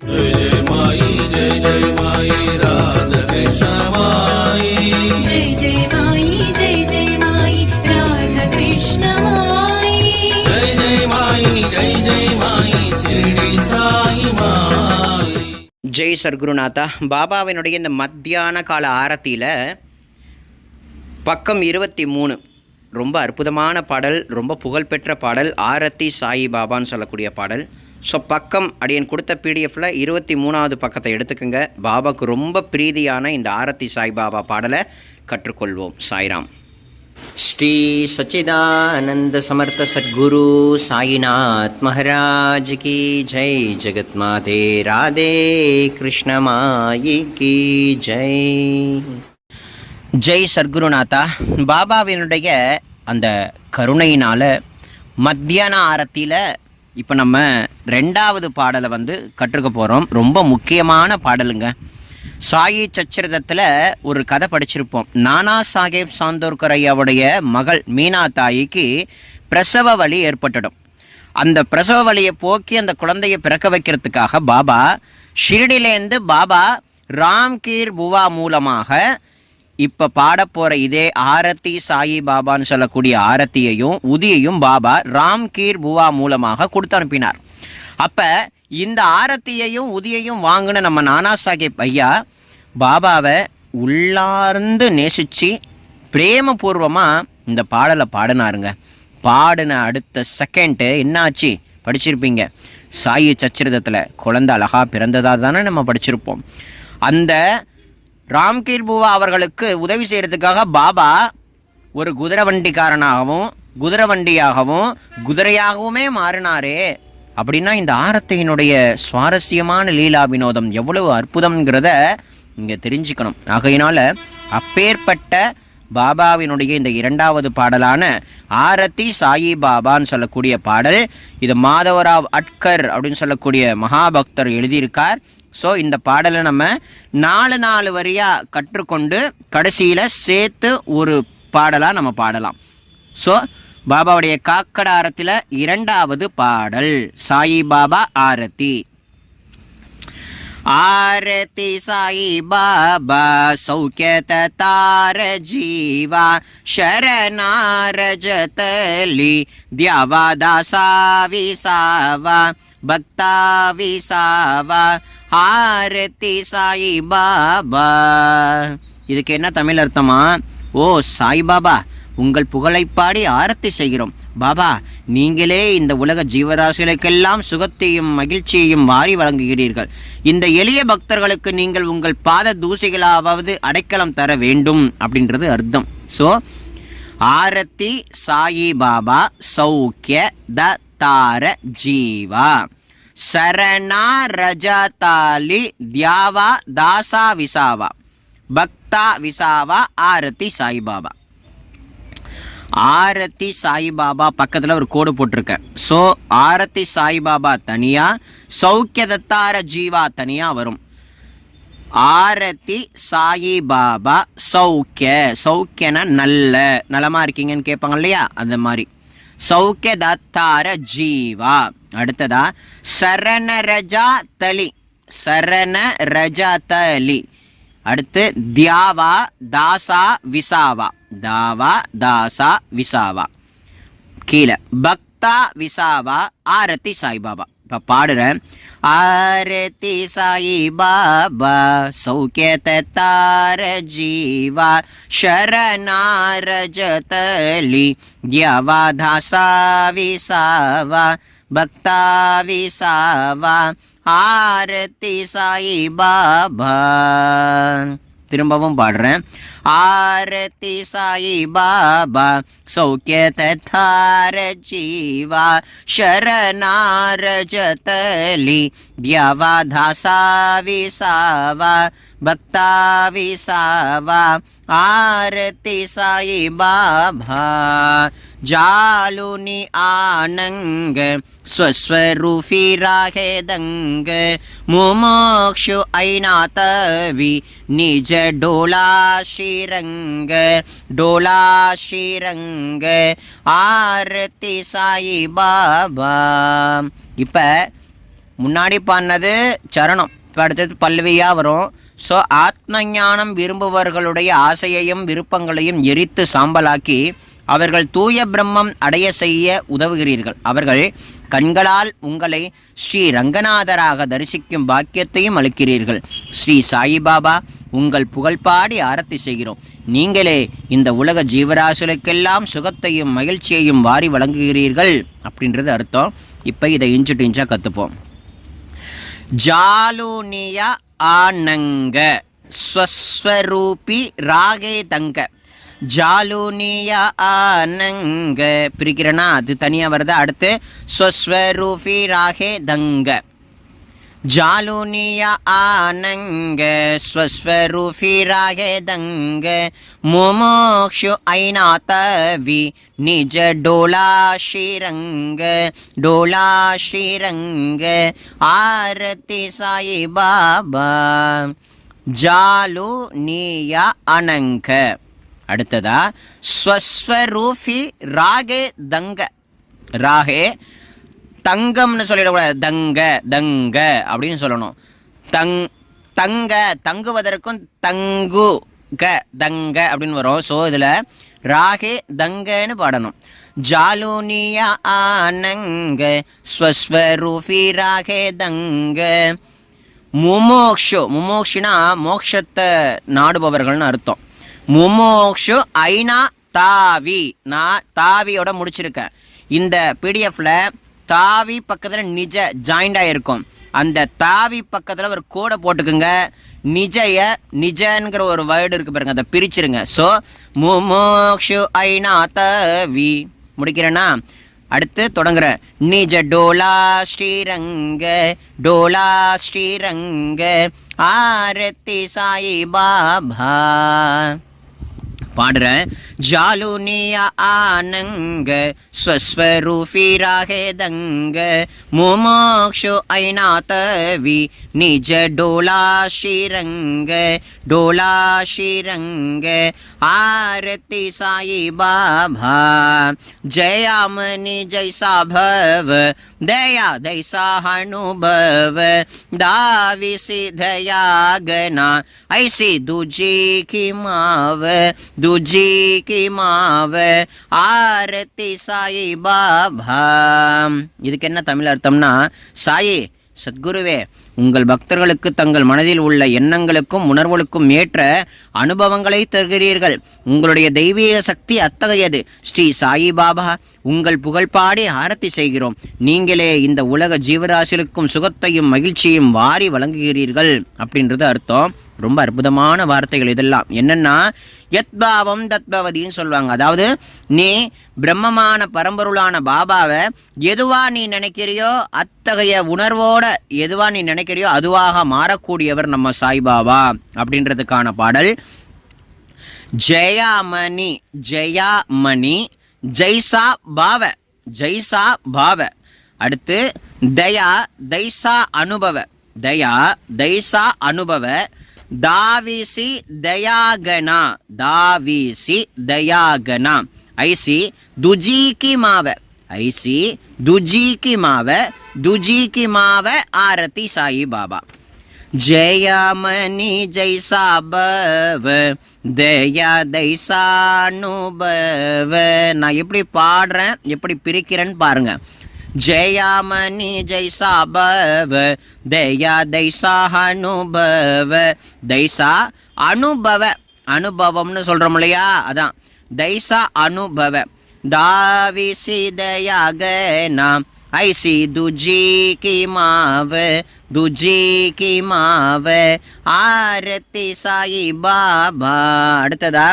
जय माई जय जय माई राधकृष्णमाई जय जय माई जय जय माई राधाकृष्ण माई जय जय माई जय जय माई शिरडी साई माई ஜெய் சர்க்குருநாதா பாபாவினுடைய இந்த மத்தியான கால ஆரத்தியில் பக்கம் இருபத்தி மூணு ரொம்ப அற்புதமான பாடல் ரொம்ப புகழ்பெற்ற பாடல் ஆரத்தி சாயி பாபான்னு சொல்லக்கூடிய பாடல். ஸோ பக்கம் அடியன் கொடுத்த பிடிஎஃப்பில் இருபத்தி மூணாவது பக்கத்தை எடுத்துக்கோங்க. பாபாவுக்கு ரொம்ப பிரீதியான இந்த ஆரத்தி சாய் பாபா பாடலை கற்றுக்கொள்வோம். சாய்ராம். ஸ்ரீ சச்சிதானந்த சமர்த்த சத்குரு சாயிநாத் மகாராஜ் கி ஜெய். ஜெகத் மாதே ராதே கிருஷ்ண மாயி கி ஜெய். ஜெய் சர்க்குருநாதா. பாபாவினுடைய அந்த கருணையினால் மத்தியான ஆரத்தியில் இப்போ நம்ம ரெண்டாவது பாடலை வந்து கற்றுக்க போகிறோம் ரொம்ப முக்கியமான பாடலுங்க. சாயி சச்சரிதத்தில் ஒரு கதை படிச்சிருப்போம். நானா சாஹேப் சாந்தோர்கர் ஐயாவுடைய மகள் மீனா தாயிக்கு பிரசவ வலி ஏற்பட்டுடும். அந்த பிரசவ வலியை போக்கி அந்த குழந்தையை பிறக்க வைக்கிறதுக்காக பாபா ஷிரடியிலேருந்து பாபா ராம்கீர் புவா மூலமாக இப்போ பாட போகிற இதே ஆரத்தி சாயி பாபான்னு சொல்லக்கூடிய ஆரத்தியையும் உதியையும் பாபா ராம்கீர் புவா மூலமாக கொடுத்து அனுப்பினார். அப்போ இந்த ஆரத்தியையும் உதியையும் வாங்கின நம்ம நானா சாஹிப் ஐயா பாபாவை உள்ளார்ந்து நேசித்து பிரேமபூர்வமாக இந்த பாடலை பாடினாருங்க. பாடின அடுத்த செகண்டு என்னாச்சு? படிச்சிருப்பீங்க. சாயி சச்சிரதத்தில் குழந்தை அழகாக பிறந்ததாக தானே நம்ம படிச்சிருப்போம். அந்த ராம்கீர் பூவா அவர்களுக்கு உதவி செய்கிறதுக்காக பாபா ஒரு குதிரை வண்டிக்காரனாகவும் குதிரை வண்டியாகவும் குதிரையாகவுமே மாறினாரே. அப்படின்னா இந்த ஆரத்தையினுடைய சுவாரஸ்யமான லீலா வினோதம் எவ்வளவு அற்புதம்ங்கிறத இங்கே தெரிஞ்சுக்கணும். ஆகையினால அப்பேற்பட்ட பாபாவினுடைய இந்த இரண்டாவது பாடலான ஆரத்தி சாயி பாபான்னு சொல்லக்கூடிய பாடல் இது மாதவராவ் அட்கர் அப்படின்னு சொல்லக்கூடிய மகாபக்தர் எழுதியிருக்கார். ஸோ இந்த பாடலை நம்ம நாலு நாலு வரியாக கற்றுக்கொண்டு கடைசியில் சேர்த்து ஒரு பாடலாக நம்ம பாடலாம். ஸோ பாபாவுடைய காக்கடாரத்தில் இரண்டாவது பாடல் சாயி பாபா ஆரத்தி. ಆರತಿ ಸಾಯಿ ಬಾಬಾ ಸೌಖ್ಯತ ತಾರ ಜೀವ ಶರಣಾರ ಜತಲಿ ದ್ಯಾವ ದಾಸ ವಿಸಾವ ಭಕ್ತ ವಿಸಾವ ஆரத்தி சாயி பாபா இதுக்கு என்ன தமிழ் அர்த்தமா ஓ சாய் பாபா உங்கள் புகழை பாடி ஆரத்தி செய்கிறோம் பாபா நீங்களே இந்த உலக ஜீவராசிகளுக்கெல்லாம் சுகத்தையும் மகிழ்ச்சியையும் வாரி வழங்குகிறீர்கள். இந்த எளிய பக்தர்களுக்கு நீங்கள் உங்கள் பாத தூசிகளாவது அடைக்கலம் தர வேண்டும் அப்படின்றது அர்த்தம். ஸோ ஆரத்தி சாயி பாபா சௌக்கிய த தார ஜீவா. சரணா ரஜதாலி தியாவா தாசா விசாவா. பக்தா விசாவா ஆரத்தி சாய்பாபா ஆரத்தி சாய்பாபா பக்கத்தில் ஒரு கோடு போட்டிருக்கேன் ஸோ ஆரத்தி சாய்பாபா தனியாக சௌக்கியதத்தார ஜீவா தனியாக வரும். ஆரத்தி சாயி பாபா சௌக்கிய சௌக்கியனா நல்ல நலமாக இருக்கீங்கன்னு கேட்பாங்க இல்லையா? அந்த மாதிரி. சௌக்கிய தத்தார ஜீவா. அடுத்ததா சரண ரஜா தலி சரண ரஜா தலி. அடுத்து தியாவா தாசா விசாவா. தாவா தாசா விசாவா கீழே பக்தா விசாவா ஆரத்தி சாய்பாபா இப்போ பாடுறேன் ஆரத்தி சாயி பாபா சௌக்கியத தார ஜீவா ಶರಣಾರ ಜತಲಿ ದ್ಯವಾ ಧಾಸಾ ವಿಸಾವಾ ಭಕ್ತಾ ವಿಸಾವಾ ஆரத்தி சாயி பாபா திரும்பவும் பாடுறேன் ஆரத்தி சாயி பாபா சௌக்கிய தார ஜீவா शरणार जतली द्यावा धासा विसावा भक्ता विसावा આરતી સાઈ બાભા જાલુની આનંગ સ્વસ્વરૂપી રાહે દંગ મુમોક્ષુ ઐના તવી નિજ ડોલા શ્રીરંગ ડોલા શ્રીરંગ ஆரத்தி சாயி பாபா இப்போ முன்னாடி பாடினது சரணம் இப்போ அடுத்தது பல்லவியாக வரும் ஸோ ஆத்ம ஞானம் விரும்புபவர்களுடைய ஆசையையும் விருப்பங்களையும் எரித்து சாம்பலாக்கி அவர்கள் தூய பிரம்மம் அடைய செய்ய உதவுகிறீர்கள். அவர்கள் கண்களால் உங்களை ஸ்ரீ ரங்கநாதராக தரிசிக்கும் பாக்கியத்தையும் அளிக்கிறீர்கள். ஸ்ரீ சாயிபாபா உங்கள் புகழ்பாடி ஆரத்தி செய்கிறோம். நீங்களே இந்த உலக ஜீவராசுகளுக்கெல்லாம் சுகத்தையும் மகிழ்ச்சியையும் வாரி வழங்குகிறீர்கள் அப்படின்றது அர்த்தம். இப்போ இதை இன்ச்சு இன்ச்சாக கற்றுப்போம் ஜாலூனியா ஆனங்க. ஸ்வஸ்வரூபி ராகே தங்க ஜாலூனிய ஆனங்க. பிரிக்கிறேன்னா அது தனியாக வருது? அடுத்து ஸ்வஸ்வரூபி ராகே தங்க ಜಾಲುನಿಯ ಆನಂಗ ಸ್ವಸ್ವರೂಫಿರಾಗೆ ದಂಗ ಮುಮೋಕ್ಷು ಐನಾತವಿ ನಿಜ ಡೋಲಾ ಶ್ರೀರಂಗ ಡೋಲಾ ಶ್ರೀರಂಗ ಆರತಿ ಸಾಯಿ ಬಾಬಾ ಜಾಲುನಿಯ ಅನಂಕ அடுத்ததா ஸ்வஸ்வரூஃபி ராகே தங்க ராகே தங்கம்னு சொல்லிடக்கூடாது. தங்க தங்க அப்படின்னு சொல்லணும். தங் தங்க தங்குவதற்கும் தங்கு க தங்க அப்படின்னு வரும். ஸோ இதில் ராகே தங்கன்னு பாடணும். ஜாலூனியா ஆனங்க ஸ்வஸ்வரூஃபி ராகே தங்க. முமோக்ஷு முமோக்ஷினா மோக்ஷத்தை நாடுபவர்கள்னு அர்த்தம். முமோக்ஷு ஐநா தாவி. நான் தாவியோட முடிச்சிருக்கேன். இந்த பிடிஎஃப்ல தாவி பக்கத்தில் நிஜ ஜாயிண்டாக இருக்கும் அந்த தாவி பக்கத்தில் ஒரு கோடை போட்டுக்குங்க. நிஜய நிஜங்கிற ஒரு வேர்டு இருக்கு பாருங்க அதை பிரிச்சிருங்க. ஸோ முமோக்ஷு ஐநா தவி. முடிக்கிறேன்னா அடுத்து தொடங்குறேன். நிஜ டோலா ஸ்ரீரங்க டோலா ஸ்ரீரங்க ஆரத்தி சாய் பாபா പാട് രേ ജാലുനിയ ആനംഗ സ്വസ്വരൂപി രാഹേദംഗ മുമോക്ഷോ ഐനാതവി നിജ ഡോളാശിരംഗ ഡോളാശിരംഗ ആരതി സായി ബാഭ ജയാമനി ജൈസാ ഭവ ദയാ ദൈസാ हनुभव दावी सिधयागना ऐसी दूजी की माव दू दूजी की माव ஆரத்தி சாயி பாபா இதுக்கு என்ன தமிழ் அர்த்தம்னா சாயி சத்குருவே உங்கள் பக்தர்களுக்கு தங்கள் மனதில் உள்ள எண்ணங்களுக்கும் உணர்வுகளுக்கும் ஏற்ற அனுபவங்களை தருகிறீர்கள். உங்களுடைய தெய்வீக சக்தி அத்தகையது. ஸ்ரீ சாயி பாபா உங்கள் புகழ்பாடி ஆரத்தி செய்கிறோம். நீங்களே இந்த உலக ஜீவராசிகளுக்கும் சுகத்தையும் மகிழ்ச்சியும் வாரி வழங்குகிறீர்கள் அப்படின்றது அர்த்தம். ரொம்ப அற்புதமான வார்த்தைகள் இதெல்லாம். என்னென்னா யத்பாவம் தத்பவதின்னு சொல்லுவாங்க. அதாவது நீ பிரம்மமான பரம்பொருளான பாபாவை எதுவா நீ நினைக்கிறியோ அத்தகைய உணர்வோட எதுவா நீ நினைக்கிறியோ அதுவாக மாறக்கூடியவர் நம்ம சாய்பாபா அப்படின்றதுக்கான பாடல். ஜெயாமணி ஜெயாமணி ஜெய்சா பாவ ஜெய்சா பாவ அடுத்து தயா தைசா அனுபவ. தயா தைசா அனுபவ. தாவிசி தயாகனா. தாவிசி தயாகனா. ஐசி துஜிகி மாவ ஐசி துஜிக்கு மாவ துஜிக்கு மாவ ஆரத்தி சாயி பாபா. ஜெயமணி ஜெய்சா பவ தயா தைசானுபவ. நான் எப்படி பாடுறேன் எப்படி பிரிக்கிறேன்னு பாருங்க. ஜெயாமணி ஜெய்சா பவ தயா தைசா அனுபவ தைசா அனுபவ அனுபவம்னு சொல்கிறோம் இல்லையா? அதான். தைசா அனுபவ. தாவிசிதையாக நாம் ஐசி துஜி கி மாவ துஜி கி மாவ ஆரத்தி சாயி பாபா அடுத்ததா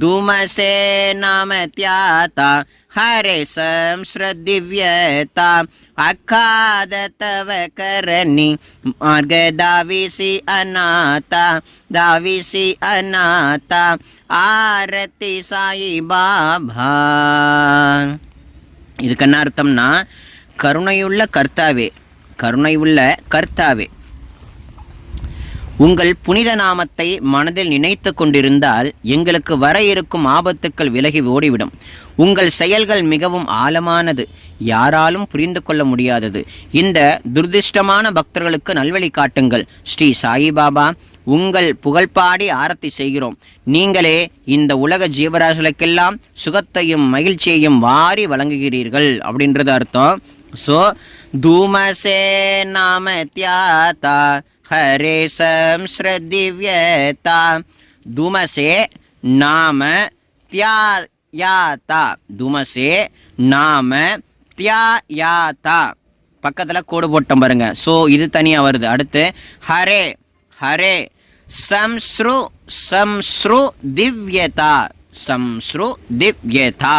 துமசே நாம தியாத்தா ஹரே संस्रदिव्यता अखाद तव करणी मार्ग दाविसी अनाता दाविसी अनाता आरती साई பாபா இதுக்கு என்ன அர்த்தம்னா கருணையுள்ள கர்த்தாவே கருணையுள்ள கர்த்தாவே உங்கள் புனித நாமத்தை மனதில் நினைத்து கொண்டிருந்தால் எங்களுக்கு வர இருக்கும் ஆபத்துக்கள் விலகி ஓடிவிடும். உங்கள் செயல்கள் மிகவும் ஆழமானது. யாராலும் புரிந்து கொள்ள முடியாதது. இந்த துர்திஷ்டமான பக்தர்களுக்கு நல்வழி காட்டுங்கள். ஸ்ரீ சாயிபாபா உங்கள் புகழ்பாடி ஆரத்தி செய்கிறோம். நீங்களே இந்த உலக ஜீவராசிகளுக்கெல்லாம் சுகத்தையும் மகிழ்ச்சியையும் வாரி வழங்குகிறீர்கள் அப்படின்றது அர்த்தம். ஸோ தூமசே நாம தியாதா ஹரே சம்ஸ்ரதிவ்யதா துமசே நாம தியாயாதா துமசே நாம தியாயாதா பக்கத்தில் கோடு போட்டோம் பாருங்க ஸோ இது தனியாக வருது அடுத்து ஹரே ஹரே சம்ஸ்ரு சம்ஸ்ரு திவ்யதா சம்ஸ்ரு திவ்யதா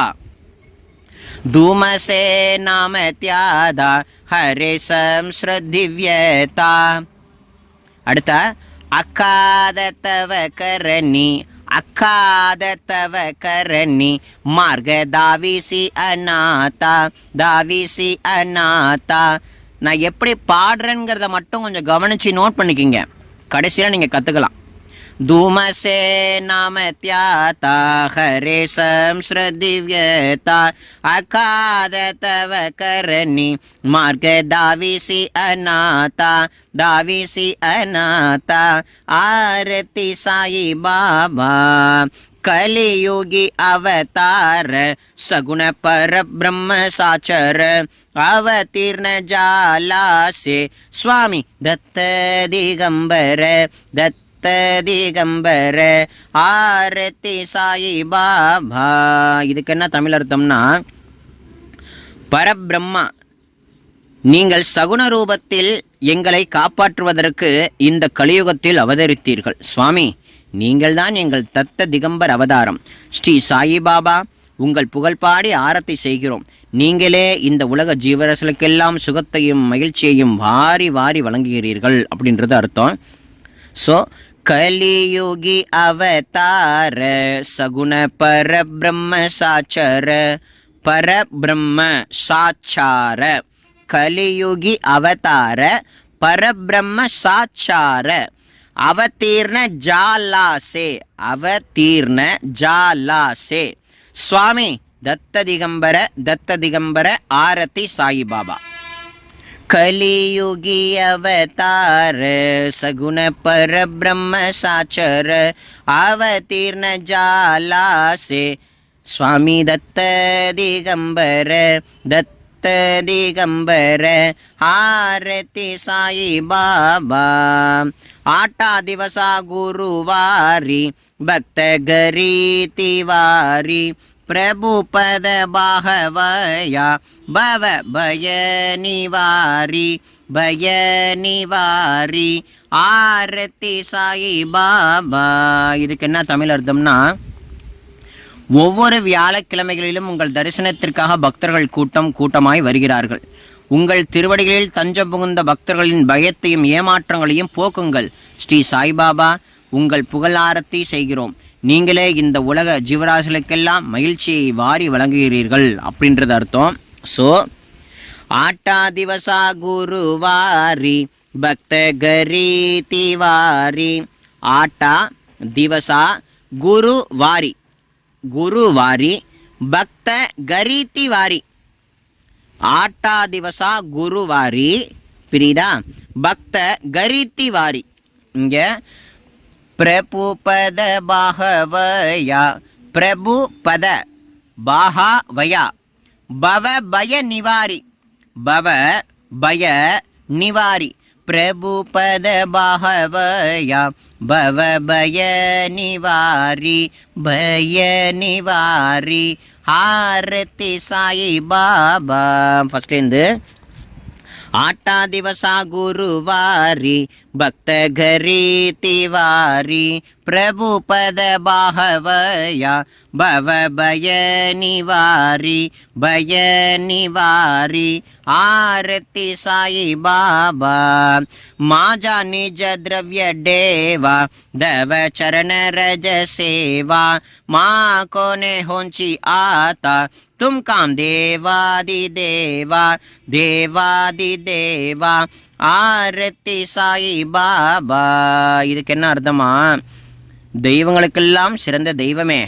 धूमसे नाम त्यादा हरे संस्रदिव्यता அடுத்த அக்காத தவ கரணி அக்காத தவ கரணி மார்க தாவிசி அநாதா தாவிசி அநாதா. நான் எப்படி பாடுறேங்கிறத மட்டும் கொஞ்சம் கவனித்து நோட் பண்ணிக்கிங்க. கடைசியில் நீங்கள் கற்றுக்கலாம் धूमसे नाम त्याता हरे संस्रदिव्यता अकाद तव करणी मार्ग दाविसी अनाता दाविसी अनाता आरती साई बाबा कलियुगी अवतार सगुण पर ब्रह्म साचर अवतीर्ण जाला से स्वामी दत्त दिगंबर சித்த திகம்பர ஆரத்தி சாயி பாபா. இதுக்கு என்ன தமிழ் அர்த்தம்னா பரபிரம்மா நீங்கள் சகுன ரூபத்தில் எங்களை காப்பாற்றுவதற்கு இந்த கலியுகத்தில் அவதரித்தீர்கள். சுவாமி நீங்கள்தான் எங்கள் தத்த திகம்பர் அவதாரம். ஸ்ரீ சாயி பாபா உங்கள் புகழ்பாடி ஆரத்தை செய்கிறோம். நீங்களே இந்த உலக ஜீவரசலுக்கெல்லாம் சுகத்தையும் மகிழ்ச்சியையும் வாரி வாரி வழங்குகிறீர்கள் அப்படின்றது அர்த்தம். ஸோ கலியுகி அவதார சகுண பரபிரம்ம சாச்சர பரபிரம்ம சாச்சார கலியுகி அவதார பரபிரம்ம சாச்சார அவதீர்ண ஜாலாசே அவதீர்ண ஜாலாசே சுவாமி தத்த திகம்பர தத்த திகம்பர ஆரத்தி சாயிபாபா கலியுகி அவதார சகுண பரபிரம்ம சாச்சர அவதீர்ண ஜாலாசே சுவாமி தத்த திகம்பர தத்த திகம்பர ஆரதி சாயி பாபா ಆಟಾ ದಿವಸ ಗುರುವಾರಿ ಭಕ್ತ ಗರಿ ತಿವಾರಿ प्रभुपद बाहवया भव भय निवारी भय निवारी ஆரத்தி சாயி பாபா இதுக்கு என்ன தமிழ் அர்த்தம்னா ஒவ்வொரு வியாழக்கிழமைகளிலும் உங்கள் தரிசனத்திற்காக பக்தர்கள் கூட்டம் கூட்டமாய் வருகிறார்கள் உங்கள் திருவடிகளில் தஞ்சம் புகுந்த பக்தர்களின் பயத்தையும் ஏமாற்றங்களையும் போக்குங்கள் ஸ்ரீ சாய்பாபா உங்கள் புகழ் ஆரத்தி செய்கிறோம் நீங்களே இந்த உலக ஜீவராசிகளுக்கெல்லாம் மகிழ்ச்சியை வாரி வழங்குகிறீர்கள் அப்படின்றது அர்த்தம். ஸோ ஆட்டா திவசா குருவாரி பக்த கரி திவாரி ஆட்டா திவசா குரு வாரி குரு வாரி பக்த கரீதி வாரி. ஆட்டா திவசா குருவாரி புரியுதா? பக்த கரீதி வாரி. இங்கே பிரபுபத பாகவயா பிரபுபத பாகாவயா பவ பய நிவாரி பவ பய நிவாரி பிரபுபத பாகவயா பவ பய நிவாரி பய நிவாரி ஆரத்தி சாயி பாபா. ஃபஸ்ட்லேருந்து ஆட்டா திவசா குருவாரி भक्तघरीतिवारि प्रभुपदबाहवया भवभयनिवारि भयनिवारि। आरति साई बाबा आरती साईबाबा मा जा निज द्रव्य डेवा दव चरणरज सेवा। मा कोने होचि आमकादेवादिदेवा देवादिदेवा। ஆரத்தி சாயி பாபா. இதுக்கு என்ன அர்த்தமா? தெய்வங்களுக்கெல்லாம் சிறந்த தெய்வமே.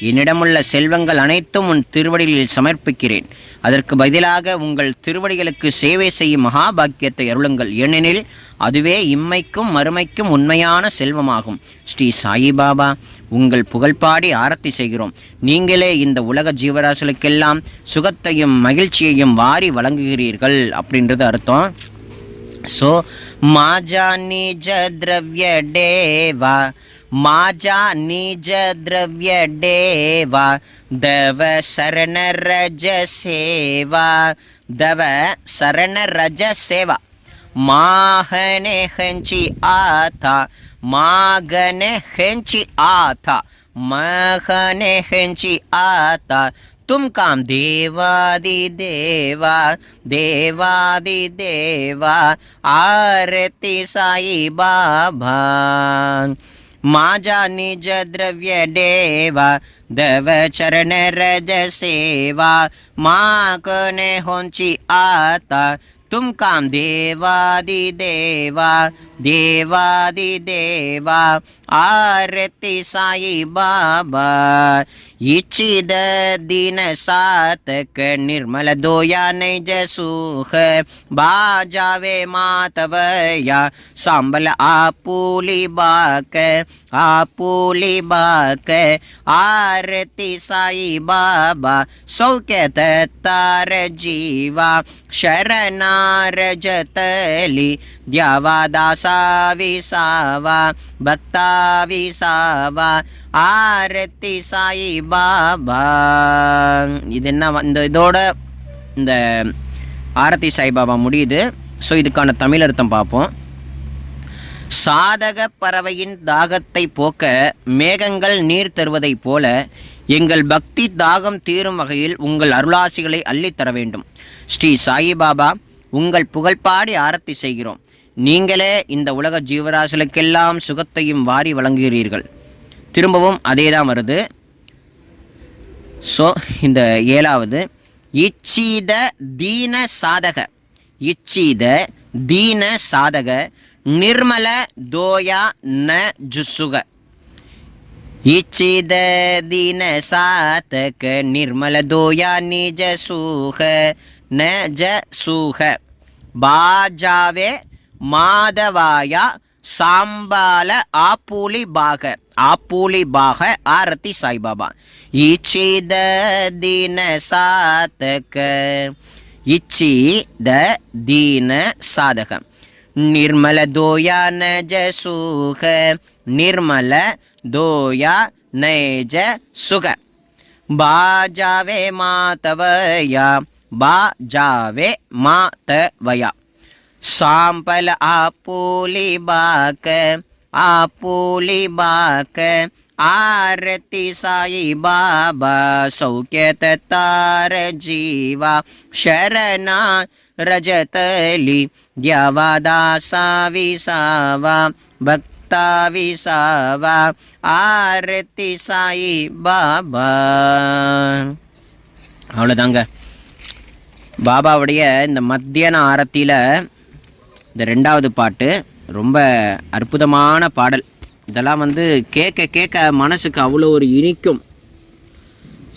என்னிடமுள்ள செல்வங்கள் அனைத்தும் உன் திருவடிகளில் சமர்ப்பிக்கிறேன். அதற்கு பதிலாக உங்கள் திருவடிகளுக்கு சேவை செய்யும் மகாபாக்கியத்தை அருளுங்கள். ஏனெனில் அதுவே இம்மைக்கும் மறுமைக்கும் உண்மையான செல்வமாகும். ஸ்ரீ சாயிபாபா உங்கள் புகழ்பாடி ஆரத்தி செய்கிறோம். நீங்களே இந்த உலக ஜீவராசிகளுக்கெல்லாம் சுகத்தையும் மகிழ்ச்சியையும் வாரி வழங்குகிறீர்கள் அப்படின்றது அர்த்தம். सो माझा निज द्रव्य देवा माझा निज द्रव्य देवा, दव शरण रज सेवा, दव शरण रज सेवा। माहने हंची आता मागने हंची आता महने हंची आता तुम काम देवादि देवा देवादि देवा, आरती साई बाबा। माझा निज द्रव्य देवा, देव चरण रज सेवा। माकने होंची आता, तुम काम देवादि देवा देवादि देवा आरती साई बाबा इच्छिद दिन सातक निर्मल दोया निज सुख बाजावे मातवया सांबल आपुली बाक आपुली बाक आरती साई बाबा सौख्यत तार जीवा शरणार जतली சாவி சாவா பக்தாவி சாவா ஆரத்தி சாயி பாபா இது என்ன இந்த இதோட இந்த ஆரத்தி சாய்பாபா முடியுது. ஸோ இதுக்கான தமிழ் அர்த்தம் பார்ப்போம். சாதக பறவையின் தாகத்தை போக்க மேகங்கள் நீர் தருவதைப் போல எங்கள் பக்தி தாகம் தீரும் வகையில் உங்கள் அருளாசிகளை அள்ளித்தர வேண்டும். ஸ்ரீ சாயிபாபா உங்கள் புகழ்பாடி ஆரத்தி செய்கிறோம். நீங்களே இந்த உலக ஜீவராசிகளுக்கெல்லாம் சுகத்தையும் வாரி வழங்குகிறீர்கள். திரும்பவும் அதே தான் வருது. ஸோ இந்த ஏழாவது இச்சீத தீன சாதக இச்சீத தீன சாதக நிர்மல தோயா ந ஜுசுக. இச்சித தீன சாதக நிர்மல தோயா நிஜ சூக ந ஜ சூக பாஜாவே மாதவாயா சாம்பால ஆப்பூலி பாக. ஆப்பூலி பாக ஆரத்தி சாய்பாபா. இச்சித தின சாதக. இச்சி த தீன சாதக. நிர்மல தோயா நஜ சுக. நிர்மல தோயா நஜ சுக. பாஜாவே மாதவயா. பாஜாவே மாதவயா. சாம்பல் ஆப்பூலி பாக்க ஆப்பூலி பாக்க ಆರತಿ ಸಾಯಿ ಬಾಬಾ ಸೌಖ್ಯತ ತಾರ ಜೀವ ಶರಣ ರಜತಲಿ ದ್ಯವದಾಸಾವಿ ಸಾವ ಭಕ್ತಾವಿ ಸಾವ ಆರತಿ ಸಾಯಿ பாபா. அவ்வளோதாங்க பாபாவுடைய இந்த மத்தியான ஆரத்தியில் இந்த ரெண்டாவது பாட்டு ரொம்ப அற்புதமான பாடல். இதெல்லாம் வந்து கேட்க கேட்க மனசுக்கு அவ்வளோ ஒரு இனிக்கும்.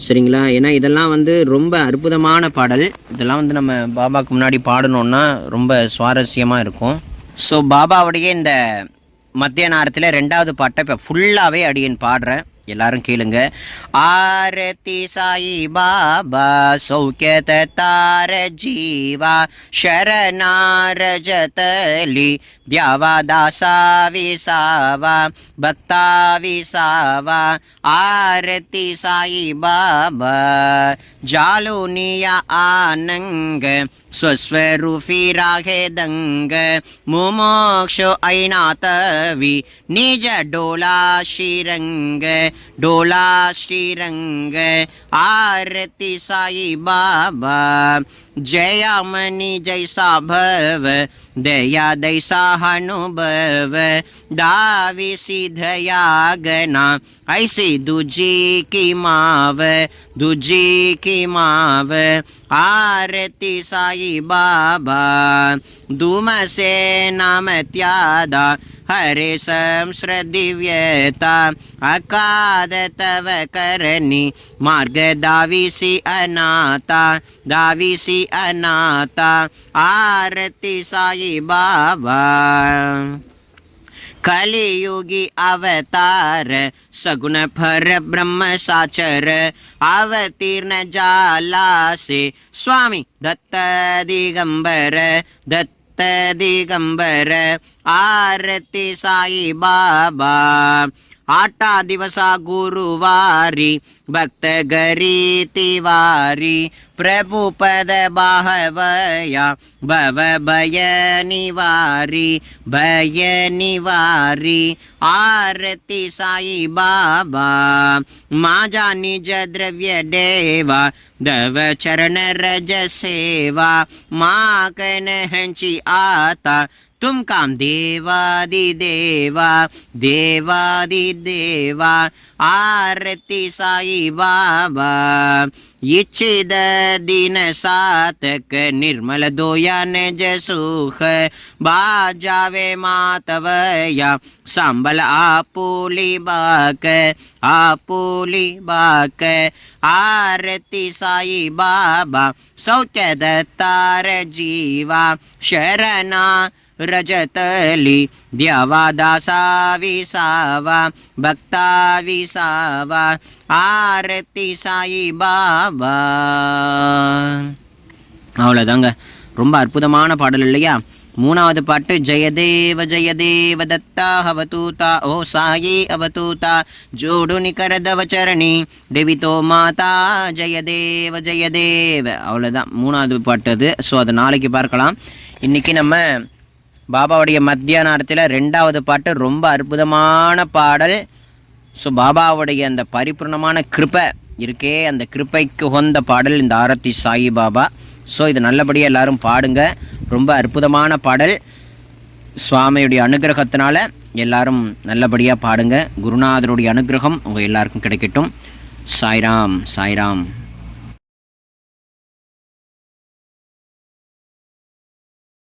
சரிங்களா? ஏன்னா இதெல்லாம் வந்து ரொம்ப அற்புதமான பாடல். இதெல்லாம் வந்து நம்ம பாபாவுக்கு முன்னாடி பாடணுன்னா ரொம்ப சுவாரஸ்யமாக இருக்கும். ஸோ பாபாவுடைய இந்த மத்திய நேரத்தில் ரெண்டாவது பாட்டை இப்போ ஃபுல்லாகவே அடியன் பாடுறேன். எல்லாரும் கேளுங்க ஆரதி சாயி பாபா சௌக்கியத தார ஜீவா ಶರಣಾರ ಜತಲಿ ದ್ಯಾವಾ ದಾಸಾ ವಿಸಾವಾ ಭಕ್ತಾ ವಿಸಾವಾ ಆರತಿ ಸಾಯಿ ಬಾಬಾ ಜಾಲುನಿಯ ಆನಂಗ स्वस्वरूपी राघेदङ्ग मुमोक्ष ऐनातवि निज डोला श्रीरङ्ग डोला श्रीरङ्ग आरति साई बाबा जया मनी जैसा भव दया दैसा अनुभव डावी सिधया गना ऐसी दुजी की माव दुजी की माव। आरती साई बाबा धूम से नाम त्यादा हरे संश्रदिव्यता अकाद तव करणी मार्ग दाविसी अनाता दाविसी अनाता, आरती साई बाबा। कलियुगी अवतार, सगुण फर ब्रह्म साचर, अवतीर्ण जाला से स्वामी दत्त दिगंबर, दत्त சித்த திகம்பர ஆரத்தி சாயி பாபா आटा आटादिवसा गुरुवारी भक्तगरि ति वारी प्रभुपद भहवया भव भय निवारि भयनिवारि आरति साई बाबा माजा निज द्रव्य देवा दव चरण रज सेवा मा हंची आता तुम काम देवादि देवा देवादि देवा आरती साई बाबा इच्छिद दिन सातक निर्मल दोया निज सुख बाजावे मातवया सांबल आपुली बाक आपुली बाक आरती साई बाबा सौख्य दत्तार जीवा शरणा રજતલી દ્યવા દાસા વિસાવા ભક્તા વિસાવા આરતી સાઈ பாபா அவ்வளோதாங்க ரொம்ப அற்புதமான பாடல் இல்லையா? மூணாவது பாட்டு ஜெயதேவ ஜெயதேவ தத்தா அவதூதா ஓ சாயி அவதூதா ஜோடு நிகரதவ சரணி டெவிதோ மாதா ஜெயதேவ ஜெயதேவ. அவ்வளோதான் மூணாவது பாட்டு அது. ஸோ அதை நாளைக்கு பார்க்கலாம். இன்றைக்கி நம்ம பாபாவுடைய மத்தியான நேரத்தில் ரெண்டாவது பாட்டு ரொம்ப அற்புதமான பாடல். ஸோ பாபாவுடைய அந்த பரிபூர்ணமான கிருபை இருக்கே அந்த கிருப்பைக்கு உகந்த பாடல் இந்த ஆரத்தி சாயி பாபா. ஸோ இது நல்லபடியாக எல்லாரும் பாடுங்க. ரொம்ப அற்புதமான பாடல். சுவாமியுடைய அனுகிரகத்தினால எல்லாரும் நல்லபடியாக பாடுங்க. குருநாதருடைய அனுகிரகம் உங்கள் எல்லாருக்கும் கிடைக்கட்டும். சாய்ராம் சாய்ராம்.